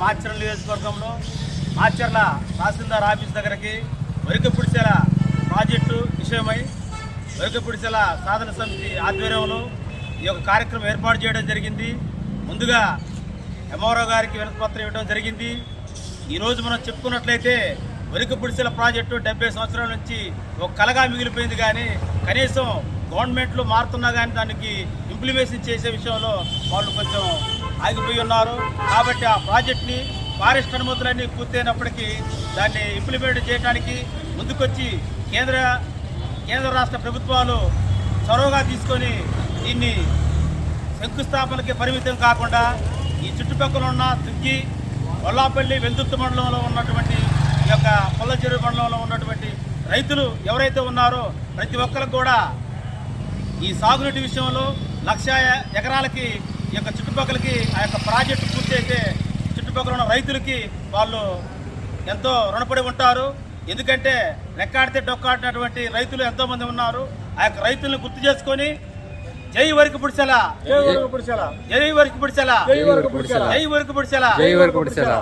మాచర్ల నియోజకవర్గంలో మాచర్ల తహసీల్దార్ ఆఫీస్ దగ్గరికి వరికపుడిసెల ప్రాజెక్టు విషయమై వరికపుడిసెల సాధన సమితి ఆధ్వర్యంలో ఈ యొక్క కార్యక్రమం ఏర్పాటు చేయడం జరిగింది. ముందుగా ఎంఆర్ఓ గారికి వినతిపత్రం ఇవ్వడం జరిగింది. ఈరోజు మనం చెప్పుకున్నట్లయితే వరికపుడిసెల ప్రాజెక్టు డెబ్బై సంవత్సరాల నుంచి ఒక కలగా మిగిలిపోయింది కానీ కనీసం గవర్నమెంట్లు మారుతున్నా కానీ దానికి ఇంప్లిమేషన్ చేసే విషయంలో వాళ్ళు కొంచెం ఆగిపోయి ఉన్నారు. కాబట్టి ఆ ప్రాజెక్ట్ని ఫారెస్ట్ అనుమతులన్నీ పూర్తయినప్పటికీ దాన్ని ఇంప్లిమెంట్ చేయడానికి ముందుకొచ్చి కేంద్ర కేంద్ర రాష్ట్ర ప్రభుత్వాలు చొరవగా తీసుకొని దీన్ని శంకుస్థాపనకి పరిమితం కాకుండా ఈ చుట్టుపక్కల ఉన్న తుగ్గి వల్లాపల్లి వెల్దుర్తి మండలంలో ఉన్నటువంటి ఈ యొక్క పొల్లచెరువు మండలంలో ఉన్నటువంటి రైతులు ఎవరైతే ఉన్నారో ప్రతి ఒక్కరికి కూడా ఈ సాగునీటి విషయంలో లక్ష ఎకరాలకి యొక్క చుట్టుపక్కలకి ఆ యొక్క ప్రాజెక్టు పూర్తి అయితే చుట్టుపక్కల ఉన్న రైతులకి వాళ్ళు ఎంతో రుణపడి ఉంటారు. ఎందుకంటే రెక్కాడితే డొక్కాడినటువంటి రైతులు ఎంతో మంది ఉన్నారు. ఆ యొక్క రైతులను గుర్తు చేసుకొని జై వరకు పుడిసెలా. జై వరకు పుడిసెల. జై వరకు పుడిసెలా. జై వరకు పుడిసెల. జై వరకు పుడిసెలా. జై వరకు పుడిసెల.